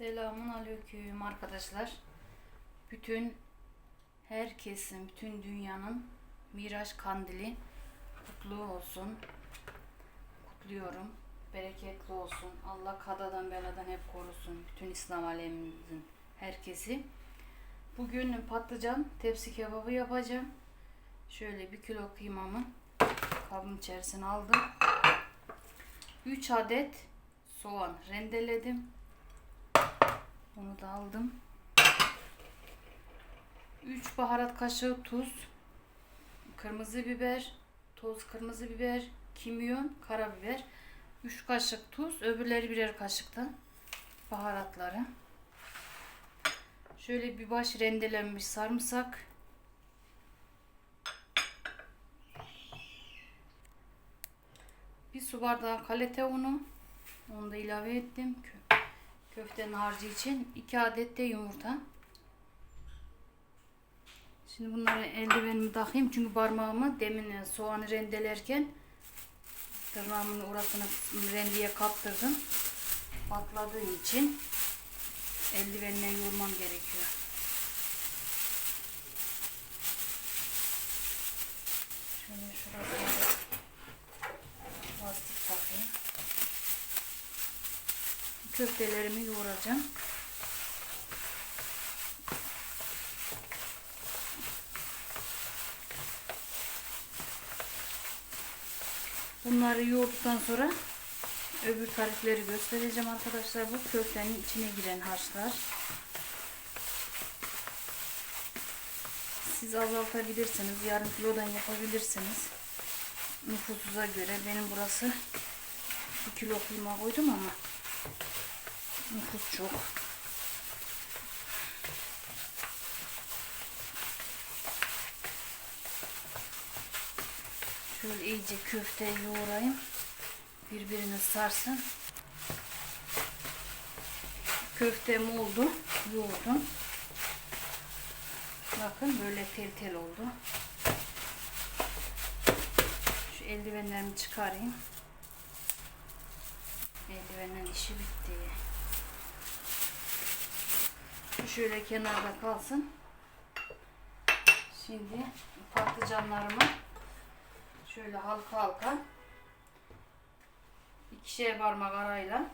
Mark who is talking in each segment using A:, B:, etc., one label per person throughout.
A: Selamun aleyküm arkadaşlar. Bütün herkesin, bütün dünyanın Miraç Kandili kutlu olsun. Kutluyorum. Bereketli olsun. Allah kadadan beladan hep korusun. Bütün İslam alemimizin herkesi. Bugün patlıcan tepsi kebabı yapacağım. Şöyle bir kilo kıymamı kabın içerisine aldım. 3 adet soğan rendeledim. Onu da aldım. 3 baharat kaşığı tuz, kırmızı biber, toz kırmızı biber, kimyon, karabiber, 3 kaşık tuz, öbürleri birer kaşıktan baharatları. Şöyle bir baş rendelenmiş sarımsak. Bir su bardağı kalete unu. Onu da ilave ettim. Kö- Köftenin harcı için 2 adet de yumurta. Şimdi bunları eldivenimi takayım çünkü parmağımı demin soğanı rendelerken tırnağımın orasını rendeye kaptırdım. Patladığı için eldivenle yoğurmam gerekiyor. Şöyle şurasına da lastik takayım. Köftelerimi yoğuracağım. Bunları yoğurduktan sonra öbür tarifleri göstereceğim arkadaşlar. Bu köftenin içine giren harçlar. Siz azaltabilirsiniz. Yarım kilodan yapabilirsiniz. Nüfusuza göre. Benim burası 2 kilo kıyma koydum ama nüfus çok. Şöyle iyice köfteyi yoğurayım. Birbirini sarsın. Köftem oldu. Yoğurdum. Bakın böyle tel tel oldu. Şu eldivenlerimi çıkarayım. Eldivenin işi bitti. Şu şöyle kenarda kalsın. Şimdi patlıcanlarımı şöyle halka halka ikişer parmak arayla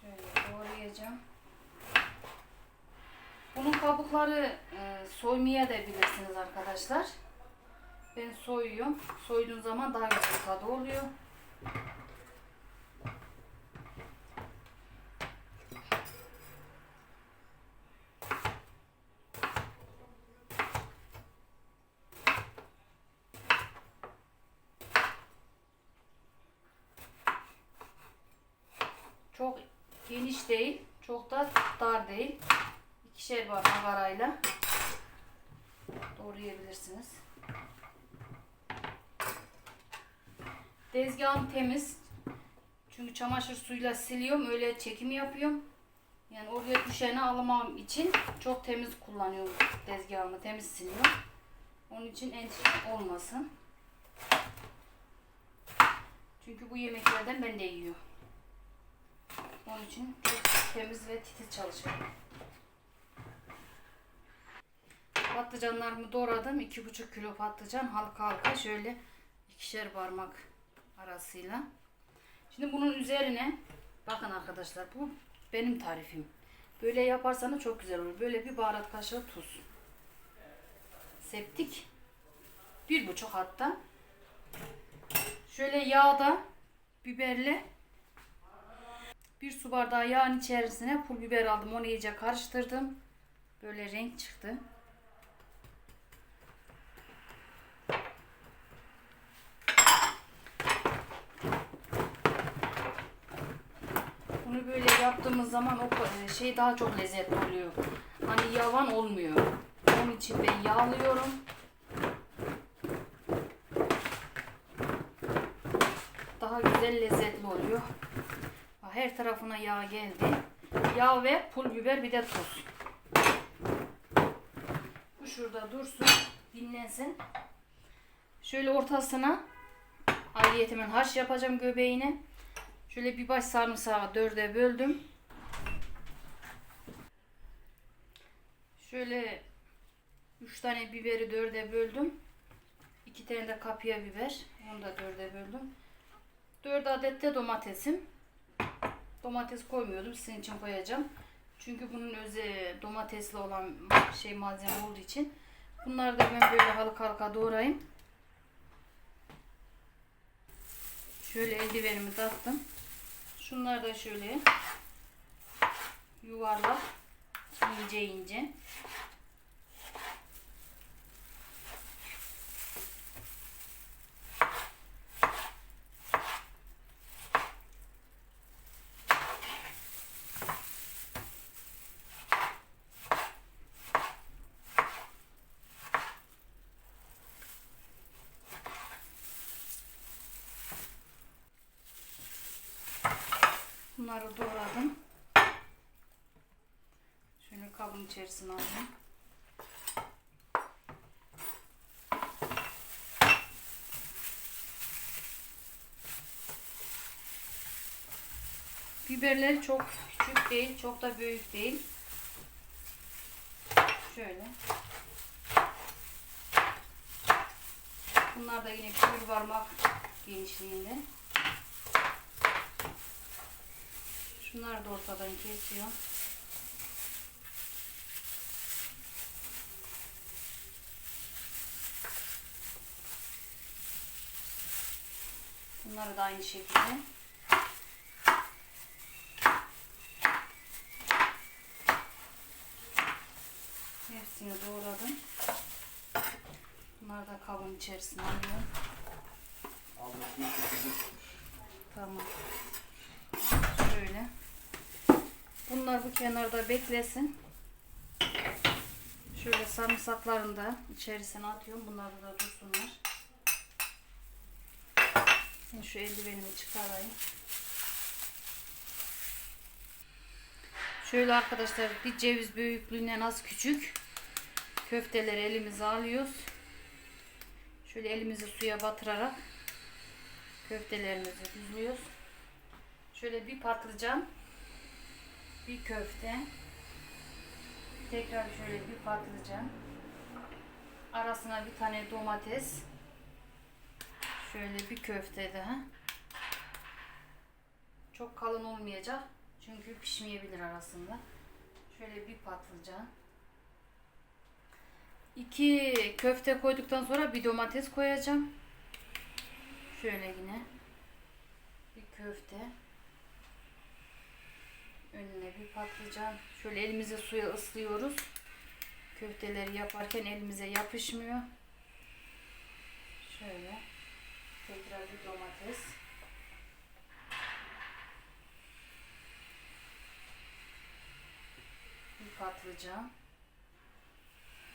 A: şöyle doğrayacağım. Bunun kabukları e, soymaya da bilirsiniz arkadaşlar. Ben soyuyorum. Soyduğum zaman daha güzel tadı oluyor. Çok geniş değil, çok da dar değil. İkişer parmak arayla doğrayabilirsiniz. Tezgahım temiz. Çünkü çamaşır suyuyla siliyorum. Öyle çekim yapıyorum. Yani oraya düşeni alamam için çok temiz kullanıyorum tezgahımı. Temiz siliyorum. Onun için endişe olmasın. Çünkü bu yemeklerden ben de yiyorum. Onun için çok temiz ve titiz çalışıyorum. Patlıcanlarımı doğradım. 2,5 kilo patlıcan halka halka şöyle ikişer parmak arasıyla. Şimdi bunun üzerine bakın arkadaşlar bu benim tarifim. Böyle yaparsanız çok güzel olur. Böyle bir baharat kaşığı tuz. Septik. Bir buçuk hatta. Şöyle yağda biberle bir su bardağı yağın içerisine pul biber aldım. Onu iyice karıştırdım. Böyle renk çıktı. Bunu böyle yaptığımız zaman o e, şey daha çok lezzetli oluyor. Hani yavan olmuyor. Onun için ben yağlıyorum. Daha güzel lezzetli oluyor. Bak, Her tarafına yağ geldi. Yağ ve pul biber bir de tuz. Bu şurada dursun. Dinlensin. Şöyle ortasına ayrıyetimin haş yapacağım göbeğini. Şöyle bir baş sarımsağı dörde böldüm. Şöyle üç tane biberi dörde böldüm. İki tane de kapya biber. Onu da dörde böldüm. Dört adet de domatesim. Domates koymuyordum. Sizin için koyacağım. Çünkü bunun öze domatesli olan şey malzeme olduğu için. Bunları da ben böyle halka halka doğrayayım. Şöyle eldivenimi taktım. Şunları da şöyle yuvarlak ince ince. Bunları doğradım. Şöyle kabın içerisine alayım. Biberleri çok küçük değil, çok da büyük değil. Şöyle. Bunlar da yine bir parmak genişliğinde. Şunları da ortadan kesiyor. Bunları da aynı şekilde. Hepsini doğradım. Bunları da kabın içerisine alıyorum. Tamam. Şöyle. Bunlar bu kenarda beklesin. Şöyle sarımsaklarını da içerisine atıyorum. Bunları da dursunlar. Şimdi şu eldivenimi çıkarayım. Şöyle arkadaşlar bir ceviz büyüklüğünden az küçük köfteleri elimize alıyoruz. Şöyle elimizi suya batırarak köftelerimizi düzlüyoruz. Şöyle bir patlıcan, bir köfte, tekrar şöyle bir patlıcan, arasına bir tane domates, şöyle bir köfte daha. Çok kalın olmayacak çünkü pişmeyebilir arasında. Şöyle bir patlıcan. İki köfte koyduktan sonra bir domates koyacağım. Şöyle yine bir köfte önüne bir patlıcan. Şöyle elimizi suya ıslıyoruz. Köfteleri yaparken elimize yapışmıyor. Şöyle tekrar bir domates. Bir patlıcan.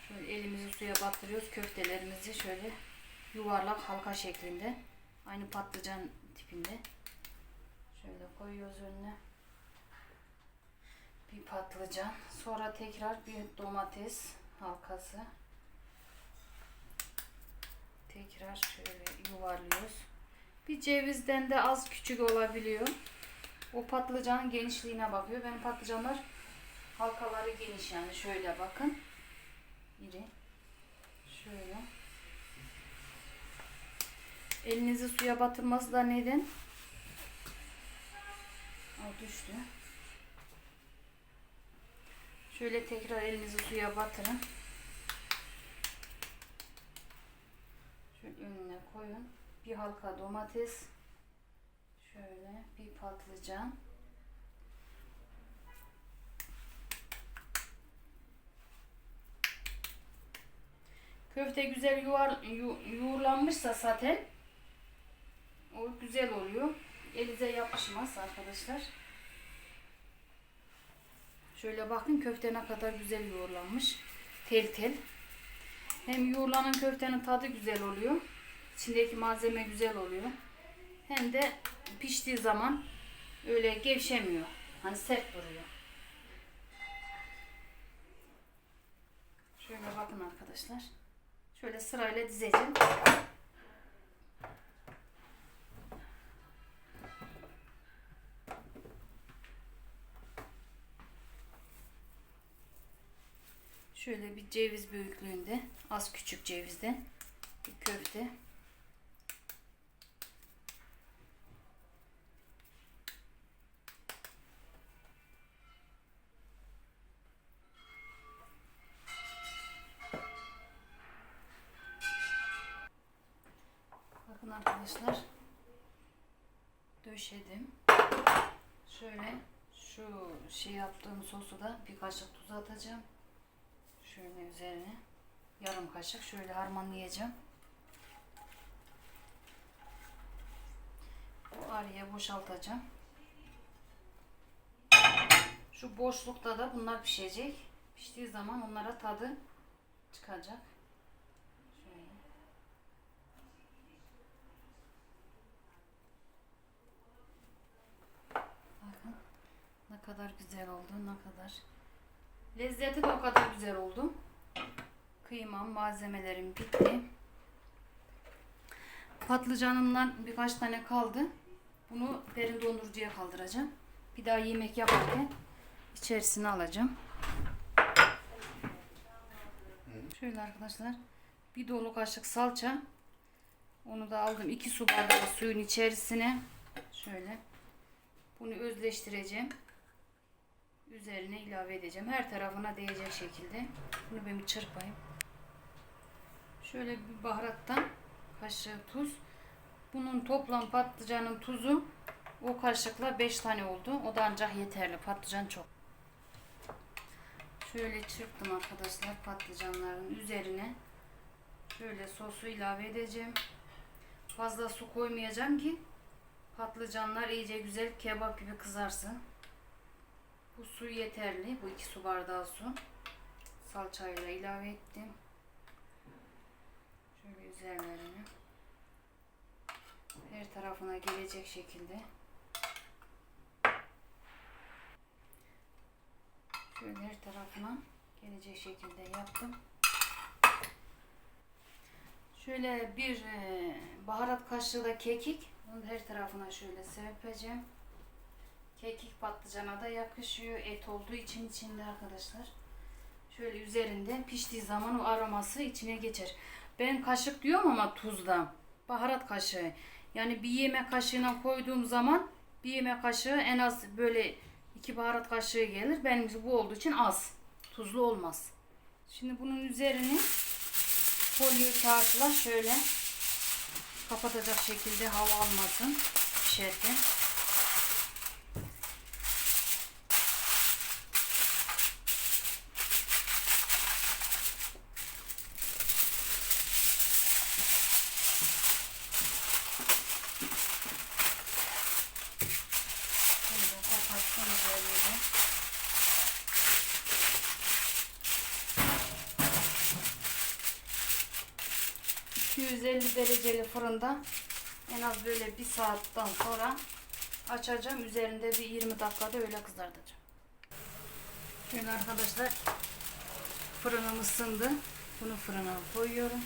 A: Şöyle elimizi suya batırıyoruz. Köftelerimizi şöyle yuvarlak halka şeklinde. Aynı patlıcan tipinde. Şöyle koyuyoruz önüne. Bir patlıcan. Sonra tekrar bir domates halkası. Tekrar şöyle yuvarlıyoruz. Bir cevizden de az küçük olabiliyor. O patlıcanın genişliğine bakıyor. Benim patlıcanlar halkaları geniş yani. Şöyle bakın. İri. Şöyle. Elinizi suya batırması da neden? O düştü. Şöyle tekrar elinizi suya batırın. Şöyle önüne koyun. Bir halka domates. Şöyle bir patlıcan. Köfte güzel yuvar, yu, yoğurlanmışsa zaten o güzel oluyor. Elize yapışmaz arkadaşlar. Şöyle bakın köfte ne kadar güzel yoğurlanmış. Tel tel. Hem yoğurlanan köftenin tadı güzel oluyor. İçindeki malzeme güzel oluyor. Hem de piştiği zaman öyle gevşemiyor. Hani sert duruyor. Şöyle bakın arkadaşlar. Şöyle sırayla dizeceğim. Şöyle bir ceviz büyüklüğünde, az küçük cevizde bir köfte. Bakın arkadaşlar döşedim. Şöyle şu şey yaptığım sosu da bir kaşık tuz atacağım. Şöyle üzerine yarım kaşık şöyle harmanlayacağım. Bu araya boşaltacağım. Şu boşlukta da bunlar pişecek. Piştiği zaman onlara tadı çıkacak. Şöyle. Bakın ne kadar güzel oldu, ne kadar. Lezzeti de o kadar güzel oldu. Kıymam, malzemelerim bitti. Patlıcanımdan birkaç tane kaldı. Bunu derin dondurucuya kaldıracağım. Bir daha yemek yaparken içerisine alacağım. Şöyle arkadaşlar. Bir dolu kaşık salça. Onu da aldım. 2 su bardağı suyun içerisine. Şöyle. Bunu özleştireceğim. Üzerine ilave edeceğim. Her tarafına değecek şekilde. Bunu ben bir çırpayım. Şöyle bir baharattan kaşığı tuz. Bunun toplam patlıcanın tuzu o kaşıkla 5 tane oldu. O da ancak yeterli. Patlıcan çok. Şöyle çırptım arkadaşlar patlıcanların üzerine. Şöyle sosu ilave edeceğim. Fazla su koymayacağım ki patlıcanlar iyice güzel kebap gibi kızarsın. Bu su yeterli. Bu iki su bardağı su. Salçayla ilave ettim. Şöyle üzerlerine. Her tarafına gelecek şekilde. Şöyle her tarafına gelecek şekilde yaptım. Şöyle bir e, baharat kaşığı da kekik. Bunu da her tarafına şöyle serpeceğim. Kekik patlıcana da yakışıyor. Et olduğu için içinde arkadaşlar. Şöyle üzerinde piştiği zaman o aroması içine geçer. Ben kaşık diyorum ama tuzda. Baharat kaşığı. Yani bir yemek kaşığına koyduğum zaman bir yemek kaşığı en az böyle iki baharat kaşığı gelir. Benim bu olduğu için az. Tuzlu olmaz. Şimdi bunun üzerini folyo kağıtla şöyle kapatacak şekilde hava almasın pişerken. 250 dereceli fırında en az böyle bir saatten sonra açacağım. Üzerinde bir 20 dakikada öyle kızartacağım. Şöyle arkadaşlar fırınım ısındı. Bunu fırına koyuyorum.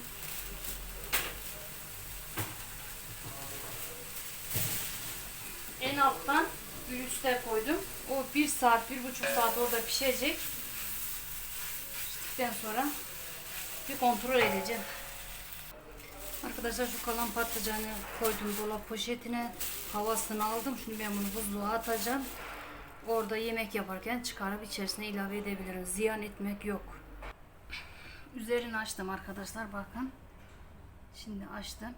A: En alttan bir üste koydum. O bir saat, bir buçuk saat orada pişecek. Piştikten sonra bir kontrol edeceğim. Arkadaşlar şu kalan patlıcanı koydum dolap poşetine. Havasını aldım. Şimdi ben bunu buzluğa atacağım. Orada yemek yaparken çıkarıp içerisine ilave edebilirim. Ziyan etmek yok. Üzerini açtım arkadaşlar bakın. Şimdi açtım.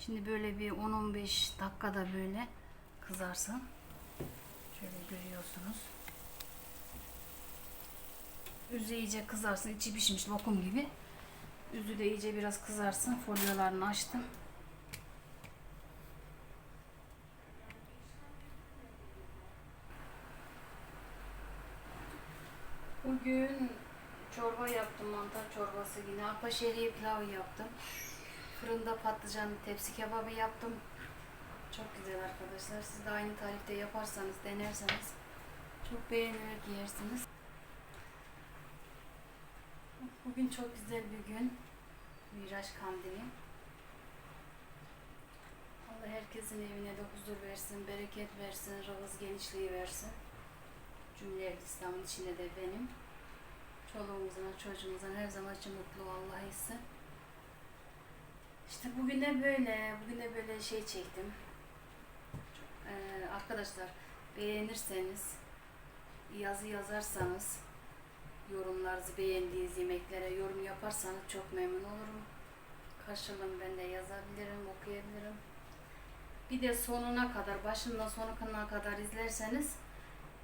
A: Şimdi böyle bir 10-15 dakikada böyle kızarsın. Şöyle görüyorsunuz. İyice kızarsın. içi pişmiş lokum gibi. Üzü de iyice biraz kızarsın. Folyolarını açtım. Bugün çorba yaptım. Mantar çorbası yine. Arpa şehriye pilavı yaptım. Fırında patlıcan tepsi kebabı yaptım. Çok güzel arkadaşlar. Siz de aynı tarifte yaparsanız, denerseniz çok beğenerek yersiniz. Bugün çok güzel bir gün. Miraç kandili. Allah herkesin evine de huzur versin, bereket versin, rızık genişliği versin. Cümle İslam'ın içinde de benim. Çoluğumuzun, çocuğumuzun her zaman için mutlu Allah etsin. İşte bugün de böyle, bugün de böyle şey çektim. Ee, arkadaşlar beğenirseniz, yazı yazarsanız, yorumlarınızı beğendiğiniz yemeklere yorum yaparsanız çok memnun olurum. Karşılığını ben de yazabilirim, okuyabilirim. Bir de sonuna kadar, başından sonuna kadar izlerseniz,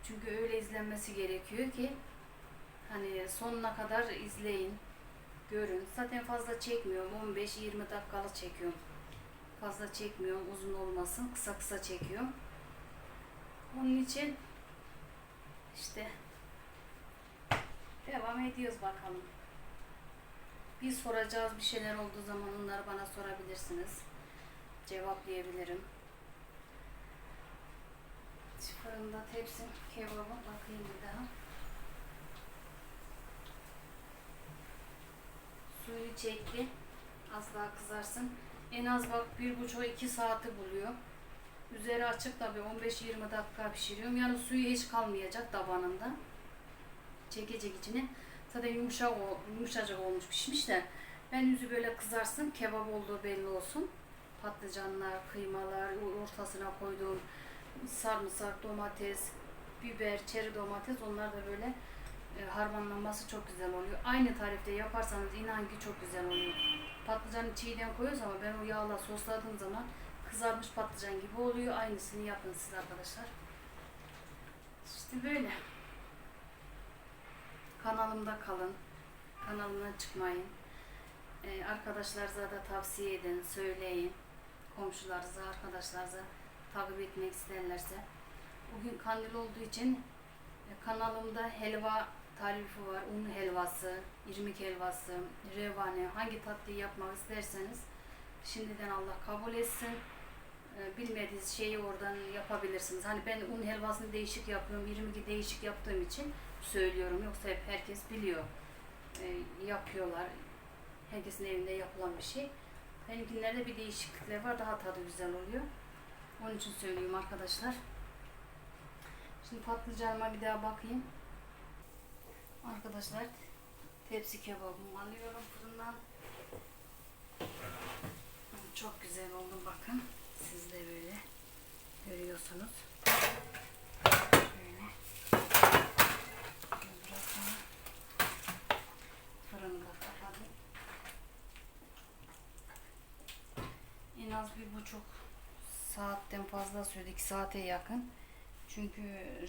A: çünkü öyle izlenmesi gerekiyor ki, hani sonuna kadar izleyin, görün. Zaten fazla çekmiyorum, 15-20 dakikalık çekiyorum. Fazla çekmiyorum, uzun olmasın, kısa kısa çekiyorum. Onun için işte devam ediyoruz bakalım. Bir soracağız bir şeyler olduğu zaman onları bana sorabilirsiniz. Cevaplayabilirim. Fırında tepsi kebabı bakayım bir daha. Suyu çekti. Az daha kızarsın. En az bak bir buçuk iki saati buluyor. Üzeri açık tabi 15-20 dakika pişiriyorum. Yani suyu hiç kalmayacak tabanında. Çekecek içine. Zaten yumuşak, o- yumuşacık olmuş pişmiş de. Ben yüzü böyle kızarsın. Kebap olduğu belli olsun. Patlıcanlar, kıymalar, ortasına koyduğum sarımsak, domates, biber, çeri domates onlar da böyle e, harmanlanması çok güzel oluyor. Aynı tarifte yaparsanız inan ki çok güzel oluyor. Patlıcanı çiğden koyuyoruz ama ben o yağla sosladığım zaman kızarmış patlıcan gibi oluyor. Aynısını yapın siz arkadaşlar. İşte böyle. Kanalımda kalın. Kanalımdan çıkmayın. Ee, arkadaşlarınıza da tavsiye edin, söyleyin. Komşularınıza, arkadaşlarınıza takip etmek isterlerse. Bugün kandil olduğu için e, kanalımda helva tarifi var. Un helvası, irmik helvası, revane, hangi tatlıyı yapmak isterseniz şimdiden Allah kabul etsin. E, Bilmediğiniz şeyi oradan yapabilirsiniz. Hani ben un helvasını değişik yapıyorum, irmiki değişik yaptığım için söylüyorum. Yoksa hep herkes biliyor. E, yapıyorlar. Herkesin evinde yapılan bir şey. Benimkilerde bir değişiklikler var. Daha tadı güzel oluyor. Onun için söylüyorum arkadaşlar. Şimdi patlıcanıma bir daha bakayım. Arkadaşlar tepsi kebabımı alıyorum fırından. Çok güzel oldu bakın. Siz de böyle görüyorsunuz. Şöyle. Biraz daha fırını da kapadım. En az bir buçuk saatten fazla sürdü. iki saate yakın. Çünkü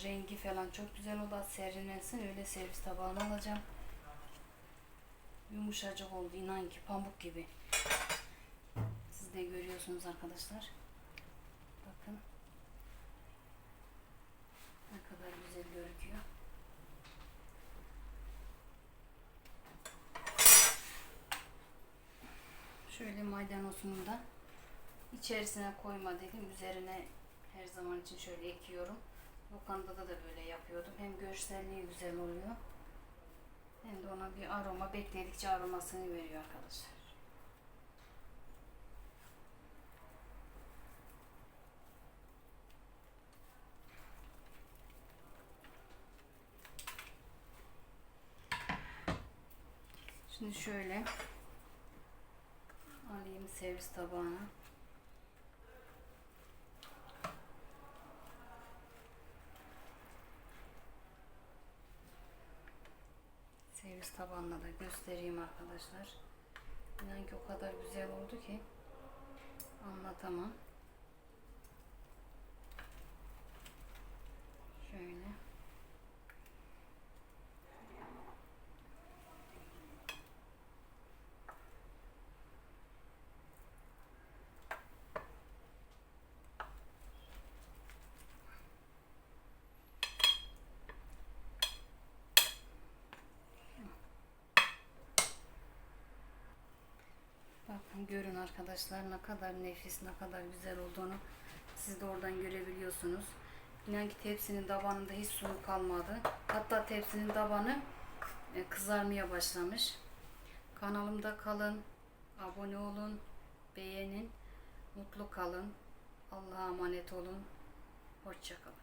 A: rengi falan çok güzel oldu. Serinlensin. Öyle servis tabağına alacağım. Yumuşacık oldu. inan ki pamuk gibi. Siz de görüyorsunuz arkadaşlar. Bakın. Ne kadar güzel görünüyor. Şöyle maydanozunu da içerisine koyma dedim. Üzerine her zaman için şöyle ekiyorum. Lokantada da böyle yapıyordum. Hem görselliği güzel oluyor. Hem de ona bir aroma bekledikçe aromasını veriyor arkadaşlar. Şimdi şöyle alayım servis tabağına. Tabağına da göstereyim arkadaşlar. İnan ki o kadar güzel oldu ki anlatamam. Şöyle. Bakın görün arkadaşlar ne kadar nefis, ne kadar güzel olduğunu siz de oradan görebiliyorsunuz. İnan ki tepsinin tabanında hiç su kalmadı. Hatta tepsinin tabanı e, kızarmaya başlamış. Kanalımda kalın, abone olun, beğenin, mutlu kalın. Allah'a emanet olun. Hoşçakalın.